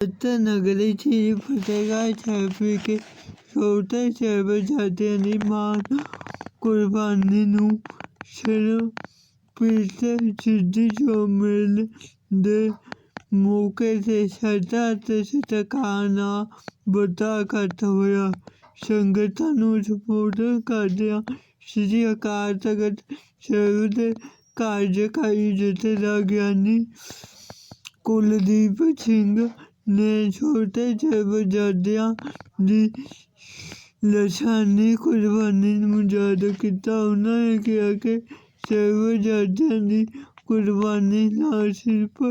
ਨਗਰੀ ਸ਼੍ਰੀ ਫਤਿਹਗੜ੍ਹ ਸਾਹਿਬ ਵਿਖੇ ਛੋਟੇ ਸਾਹਿਬਜ਼ਾਦਿਆਂ ਦੀ ਮਾਣ ਕੁਰਬਾਨੀ ਨੂੰ ਸਮਰਪਿਤ ਸ਼ਹੀਦੀ ਜੋੜ ਮੇਲੇ ਦੇ ਮੌਕੇ ਤੇ ਸ਼ਰਧਾ ਅਤੇ ਸਤਿਕਾਰ ਨਾਲ ਵੱਡਾ ਇਕੱਠ ਹੋਇਆ। ਸੰਗਤਾਂ ਨੂੰ ਸੰਬੋਧਨ ਕਰਦਿਆਂ ਸ੍ਰੀ ਅਕਾਲ ਤਖ਼ਤ ਸਾਹਿਬ ਦੇ ਕਾਰਜਕਾਰੀ ਜਥੇਦਾਰ ਗਿਆਨੀ ਕੁਲਦੀਪ ਸਿੰਘ ਨੇ ਛੋਟੇ ਸਾਹਿਬਜ਼ਾਦਿਆਂ ਦੀ ਲਾਸਾਨੀ ਕੁਰਬਾਨੀ ਨੂੰ ਯਾਦ ਕੀਤਾ ਉਹਨਾਂ ਨੇ ਕਿਹਾ ਕਿ ਸਾਹਿਬਜ਼ਾਦਿਆਂ ਦੀ ਕੁਰਬਾਨੀ ਨਾ ਸਿਰਫ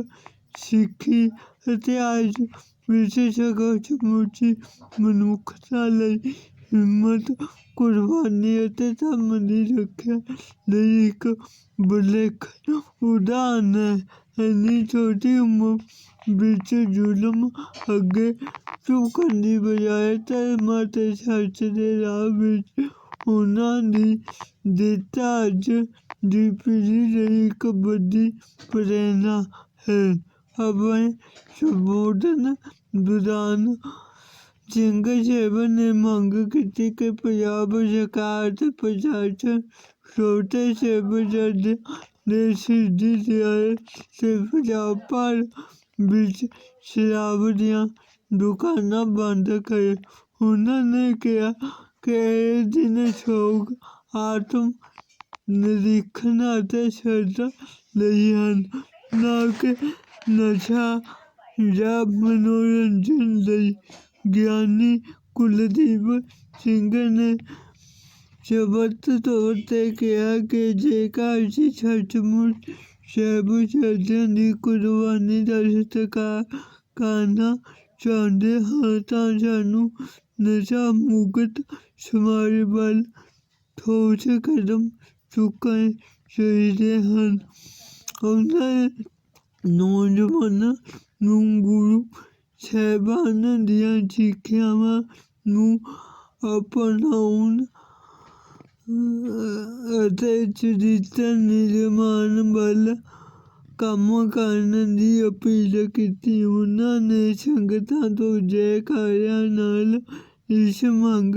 ਸਿੱਖੀ ਇਤਿਹਾਸ ਵਿੱਚ ਸਗੋਂ ਸਮੁੱਚੀ ਮਨੁੱਖਤਾ ਲਈ ਹਿੰਮਤ ਕੁਰਬਾਨੀ ਅਤੇ ਧਰਮ ਦੀ ਰੱਖਿਆ ਲਈ ਇੱਕ ਵਿਲੱਖਣ ਉਦਾਹਰਨ ਹੈ ਇੰਨੀ ਛੋਟੀ ਉਮਰ ਵਿੱਚ ਜ਼ੁਲਮ ਅੱਗੇ ਝੁਕਣ ਦੀ ਬਜਾਏ ਧਰਮ ਅਤੇ ਸੱਚ ਦੇ ਰਾਹ ਵਿੱਚ ਉਹਨਾਂ ਦੀ ਜਿੱਤ ਅੱਜ ਦੀ ਪੀੜ੍ਹੀ ਲਈ ਇੱਕ ਵੱਡੀ ਪ੍ਰੇਰਨਾ ਹੈ। ਆਪਣੇ ਸੰਬੋਧਨ ਦੌਰਾਨ ਸਿੰਘ ਸਾਹਿਬ ਨੇ ਮੰਗ ਕੀਤੀ ਕਿ ਪੰਜਾਬ ਸਰਕਾਰ ਅਤੇ ਪ੍ਰਸ਼ਾਸਨ ਛੋਟੇ ਸਾਹਿਬਜ਼ਾਦਿਆਂ ਦੇ ਸ਼ਹੀਦੀ ਦਿਹਾੜੇ ਤੇ ਪੰਜਾਬ ਭਰ ਵਿੱਚ ਸ਼ਰਾਬ ਦੀਆਂ ਦੁਕਾਨਾਂ ਬੰਦ ਕਰੇ। ਉਹਨਾਂ ਨੇ ਕਿਹਾ ਕਿ ਇਹ ਦਿਨ ਸ਼ੌਕ, ਆਤਮ ਨਿਰੀਖਣ ਅਤੇ ਸ਼ਰਧਾ ਲਈ ਹਨ। ਨਾ ਕਿ ਨਸ਼ਾ ਜਾਂ ਮਨੋਰੰਜਨ ਲਈ। ਗਿਆਨੀ ਕੁਲਦੀਪ ਸਿੰਘ ਨੇ ਸਪੱਸ਼ਟ ਤੌਰ ਤੇ ਕਿਹਾ ਕਿ ਜੇਕਰ ਅਸੀਂ ਸੱਚਮੁੱਚ ਸਾਹਿਬਜ਼ਾਦਿਆਂ ਦੀ ਕੁਰਬਾਨੀ ਦਾ ਸਤਿਕਾਰ ਕਰਨਾ ਚਾਹੁੰਦੇ ਹਾਂ, ਤਾਂ ਸਾਨੂੰ ਨਸ਼ਾ ਮੁਕਤ ਸਮਾਜ ਵੱਲ ਠੋਸ ਕਦਮ ਚੁੱਕਣੇ ਚਾਹੀਦੇ ਹਨ। ਉਹਨਾਂ ਨੌਜਵਾਨਾਂ ਨੂੰ ਗੁਰੂ ਸਾਹਿਬਾਨਾਂ ਦੀਆਂ ਸਿੱਖਿਆਵਾਂ ਨੂੰ ਅਪਣਾਉਣ ਅਤੇ ਚਰਿੱਤਰ ਨਿਰਮਾਣ ਵੱਲ ਕੰਮ ਕਰਨ ਦੀ ਅਪੀਲ ਕੀਤੀ। ਉਹਨਾਂ ਨੇ ਸੰਗਤਾਂ ਤੋਂ ਜੈਕਾਰਿਆਂ ਨਾਲ ਇਸ ਮੰਗ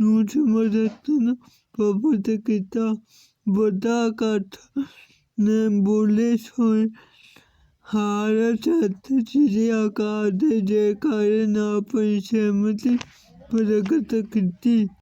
ਨੂੰ ਸਮਰਥਨ ਪ੍ਰਾਪਤ ਕੀਤਾ। ਵੱਡਾ ਇਕੱਠ ਨੇ ਬੋਲੇ ਸੋਏ ਹਾਰ ਸਤਿ ਸ੍ਰੀ ਅਕਾਲ ਦੇ ਜੈਕਾਰੇ ਨਾਲ ਆਪਣੀ ਸਹਿਮਤੀ ਪ੍ਰਗਟ ਕੀਤੀ।